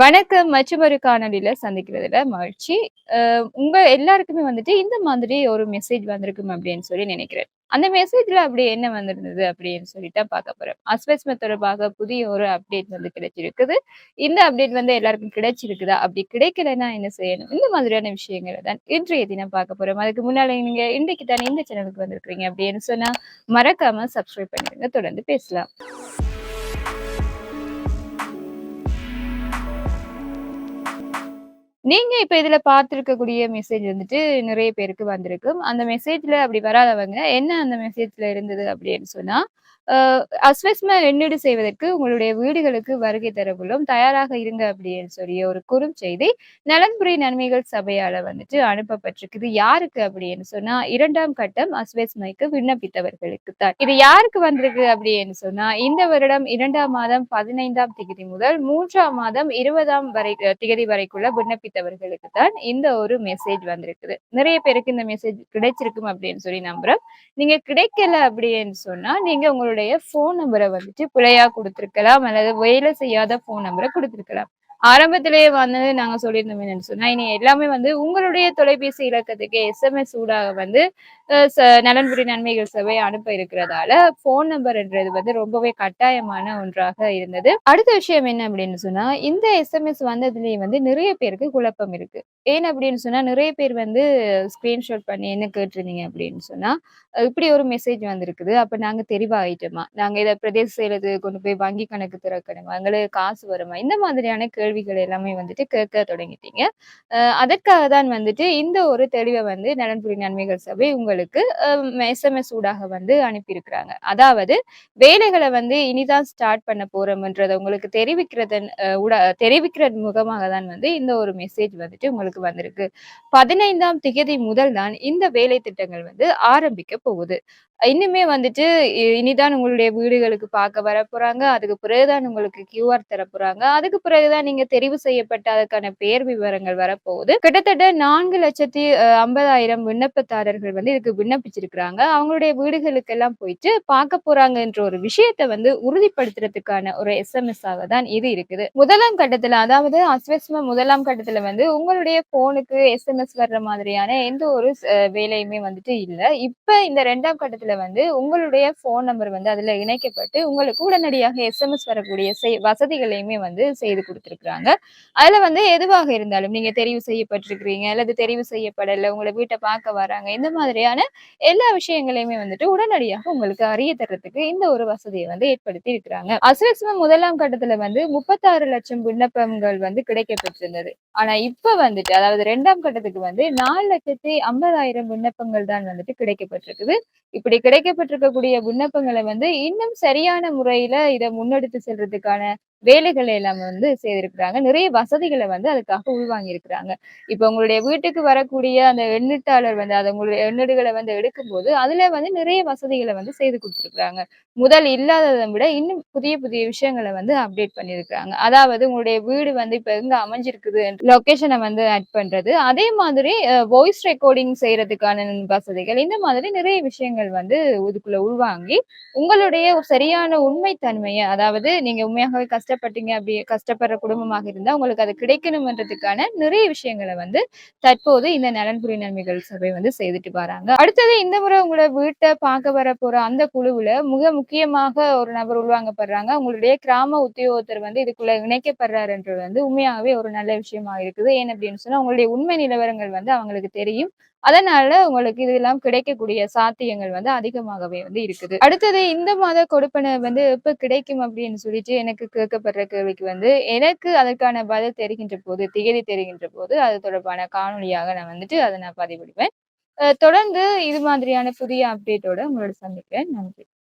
வணக்கம். மற்றும் ஒரு காணொலியில சந்திக்கிறதுல மகிழ்ச்சி. உங்க எல்லாருக்குமே வந்துட்டு இந்த மாதிரி ஒரு மெசேஜ் வந்திருக்கும் அப்படின்னு சொல்லி நினைக்கிறேன். அந்த மெசேஜ்ல அப்படி என்ன வந்திருந்தது அப்படின்னு சொல்லிட்டு பார்க்க போறோம். அஸ்வஸ்ம தொடர்பாக புதிய ஒரு அப்டேட் வந்து கிடைச்சிருக்குது. இந்த அப்டேட் வந்து எல்லாருக்கும் கிடைச்சிருக்குதா? அப்படி கிடைக்கலன்னா என்ன செய்யணும்? இந்த மாதிரியான விஷயங்களை தான் இன்றைய தினம் பார்க்க போறோம். அதுக்கு முன்னால நீங்க இன்றைக்கு தானே இந்த சேனலுக்கு வந்திருக்கிறீங்க அப்படின்னு சொன்னா, மறக்காம சப்ஸ்கிரைப் பண்ணிருங்க தொடர்ந்து பேசலாம். நீங்க இப்ப இதுல பார்த்திருக்கக்கூடிய மெசேஜ் வந்துட்டு நிறைய பேருக்கு வந்திருக்கும். அந்த மெசேஜ்ல அப்படி வராதவங்க, என்ன அந்த மெசேஜ்ல இருந்தது அப்படின்னு சொன்னா, அஸ்வஸ்ம எண்ணீடு செய்வதற்கு உங்களுடைய வீடுகளுக்கு வருகை தரவுள்ளோம். தயாராக இருங்க அப்படின்னு சொல்லிய ஒரு குறுஞ்செய்தி நலன்புரி நன்மைகள் சபையால வந்துட்டு அனுப்பப்பட்டிருக்குது. யாருக்கு அப்படின்னு சொன்னா, இரண்டாம் கட்டம் அஸ்வஸ்மைக்கு விண்ணப்பித்தவர்களுக்கு தான். இது யாருக்கு வந்திருக்கு அப்படின்னு சொன்னா, இந்த வருடம் இரண்டாம் மாதம் 15ஆம் திகதி முதல் மூன்றாம் மாதம் 20ஆம் வரை திகதி வரைக்குள்ள விண்ணப்பித்தவர்களுக்கு தான் இந்த ஒரு மெசேஜ் வந்திருக்குது. நிறைய பேருக்கு இந்த மெசேஜ் கிடைச்சிருக்கும் அப்படின்னு சொல்லி நம்புறோம். நீங்க கிடைக்கல அப்படின்னு சொன்னா, நீங்க உங்களுடைய ஃபோன் நம்பரை வந்துட்டு பிழையா கொடுத்துருக்கலாம் அல்லது வேலை செய்யாத ஃபோன் நம்பரை கொடுத்துருக்கலாம் ஆரம்பத்திலேயே வந்து நாங்க சொல்லியிருந்தோம் என்னன்னு சொன்னா, இனி எல்லாமே வந்து உங்களுடைய தொலைபேசி இலக்கத்துக்கு எஸ்எம்எஸ் ஊடாக வந்து ச நலன்புரி நன்மைகள் சபை அனுப்ப இருக்கிறதால, போன் நம்பர்ன்றது வந்து ரொம்பவே கட்டாயமான ஒன்றாக இருந்தது. அடுத்த விஷயம் என்ன அப்படின்னு சொன்னா, இந்த எஸ்எம்எஸ் வந்ததுலயே வந்து நிறைய பேருக்கு குழப்பம் இருக்கு. ஏன் அப்படின்னு சொன்னா, நிறைய பேர் வந்து ஸ்கிரீன்ஷாட் பண்ணி என்ன கேட்டிருந்தீங்க அப்படின்னு சொன்னா, இப்படி ஒரு மெசேஜ் வந்திருக்குது. அப்ப நாங்க தெரிவாயிட்டோமா? நாங்க இதை பிரதேச செயலது கொண்டு போய் வங்கி கணக்கு திறக்கணுமா? எங்களுக்கு காசு வருமா? இந்த மாதிரியான கேள்விகள் எல்லாமே வந்துட்டு கேட்க தொடங்கிட்டீங்க. அதற்காக தான் வந்துட்டு இந்த ஒரு தெளிவை வந்து நலன்புரி நன்மைகள் சபை உங்களுக்கு எஸ்எம்எஸ் ஊடாக வந்து அனுப்பியிருக்கிறாங்க. அதாவது வேலைகளை வந்து இனிதான் ஸ்டார்ட் பண்ண போறோம்ன்றதை உங்களுக்கு தெரிவிக்கிறதன் அ தெரிவிக்கிறது முகமாக தான் வந்து இந்த ஒரு மெசேஜ் வந்துட்டு உங்களுக்கு வந்திருக்கு. 15ஆம் திகதி முதல் தான் இந்த வேலை திட்டங்கள் வந்து ஆரம்பிக்க போகுது. இன்னுமே வந்துட்டு இ இனிதான் உங்களுடைய வீடுகளுக்கு பார்க்க வர போறாங்க அதுக்கு பிறகு தான் உங்களுக்கு கியூஆர் தரப்போறாங்க. அதுக்கு பிறகு தான் நீங்க தெரிவு செய்யப்பட்ட அதுக்கான பெயர் விவரங்கள் வரப்போகுது. கிட்டத்தட்ட நான்கு லட்சத்தி ஐம்பதாயிரம் விண்ணப்பதாரர்கள் வந்து இதுக்கு விண்ணப்பிச்சிருக்கிறாங்க. அவங்களுடைய வீடுகளுக்கெல்லாம் போயிட்டு பார்க்க போறாங்கன்ற ஒரு விஷயத்த வந்து உறுதிப்படுத்துறதுக்கான ஒரு எஸ்எம்எஸ் ஆக தான் இது இருக்குது. முதலாம் கட்டத்துல அதாவது அஸ்வஸ்ம முதலாம் கட்டத்துல வந்து உங்களுடைய ஃபோனுக்கு எஸ்எம்எஸ் வர்ற மாதிரியான எந்த ஒரு வேலையுமே வந்துட்டு இல்ல. இப்ப இந்த ரெண்டாம் கட்டத்துல வந்து உங்களுடைய ஃபோன் நம்பர் வந்து அதுல இணைக்கப்பட்டு, உங்களுக்கு உடனடியாக எஸ்எம்எஸ் வரக்கூடிய செய் வசதிகளையுமே வந்து செய்து கொடுத்துருக்குறாங்க அதுல வந்து எதுவாக இருந்தாலும், நீங்க தெரிவு செய்யப்பட்டிருக்கிறீங்க, அல்லது தெரிவு செய்யப்படல, உங்களை வீட்டை பார்க்க வராங்க. இந்த மாதிரியான எல்லா விஷயங்களையுமே வந்துட்டு உடனடியாக உங்களுக்கு அறிய தர்றதுக்கு இந்த ஒரு வசதியை வந்து ஏற்படுத்தி இருக்கிறாங்க. அஸ்வஸ்ம முதலாம் கட்டத்துல வந்து 36,00,000 விண்ணப்பங்கள் வந்து கிடைக்கப்பட்டிருந்தது ஆனா இப்ப வந்துட்டு அதாவது ரெண்டாம் கட்டத்துக்கு வந்து 4,50,000 விண்ணப்பங்கள் தான் வந்துட்டு கிடைக்கப்பட்டிருக்குது இப்படி கிடைக்கப்பட்டிருக்கக்கூடிய விண்ணப்பங்களை வந்து இன்னும் சரியான முறையில இதை முன்னெடுத்து செல்றதுக்கான வேலைகளை எல்லாம் வந்து செய்திருக்கிறாங்க. நிறைய வசதிகளை வந்து அதுக்காக உள்வாங்கியிருக்கிறாங்க. இப்ப உங்களுடைய வீட்டுக்கு வரக்கூடிய அந்த எண்ணீட்டாளர் வந்து அது உங்களுடைய எண்ணீடுகளை வந்து எடுக்கும்போது, அதுல வந்து நிறைய வசதிகளை வந்து செய்து கொடுத்துருக்குறாங்க முதல் இல்லாததை விட இன்னும் புதிய புதிய விஷயங்கள வந்து அப்டேட் பண்ணியிருக்கிறாங்க. அதாவது உங்களுடைய வீடு வந்து இப்ப எங்க அமைஞ்சிருக்குது லொக்கேஷனை வந்து ஆட் பண்றது. அதே மாதிரி வாய்ஸ் ரெக்கார்டிங் செய்யறதுக்கான வசதிகள். இந்த மாதிரி நிறைய விஷயங்கள் வந்து இதுக்குள்ள உள்வாங்கி, உங்களுடைய சரியான உண்மை தன்மையை அதாவது நீங்க உண்மையாகவே கஷ்டப்பட்டீங்க அப்படி கஷ்டப்படுற குடும்பமாக இருந்தால் உங்களுக்கு அது கிடைக்கணும்ன்றதுக்கான நிறைய விஷயங்கள வந்து தற்போது இந்த நலன்புரி நன்மைகள் சபை வந்து செய்துட்டு வராங்க. அடுத்தது இந்த முறை உங்களை வீட்டை பார்க்க வர போற அந்த குழுவுல மிக முக்கியமாக ஒரு நபர் உள்வாங்கப்படுறாங்க. உங்களுடைய கிராம உத்தியோகத்தர் வந்து இதுக்குள்ள இணைக்கப்படுறாருன்றது வந்து உண்மையாகவே ஒரு நல்ல விஷயமா இருக்குது. ஏன் அப்படின்னு சொன்னா, உங்களுடைய உண்மை நிலவரங்கள் வந்து அவங்களுக்கு தெரியும். அதனால உங்களுக்கு இதெல்லாம் கிடைக்கக்கூடிய சாத்தியங்கள் வந்து அதிகமாகவே வந்து இருக்குது. அடுத்தது இந்த மாத கொடுப்பன வந்து எப்ப கிடைக்கும் அப்படின்னு சொல்லிட்டு எனக்கு கேட்கப்படுற கேள்விக்கு வந்து, எனக்கு அதற்கான பதில் தெரிகின்ற போது, திகதி தெரிகின்ற போது, அது தொடர்பான காணொளியாக நான் வந்துட்டு அதை நான் பதிவிடுவேன். தொடர்ந்து இது மாதிரியான புதிய அப்டேட்டோட உங்களோட சந்திக்கிறேன். நன்றி.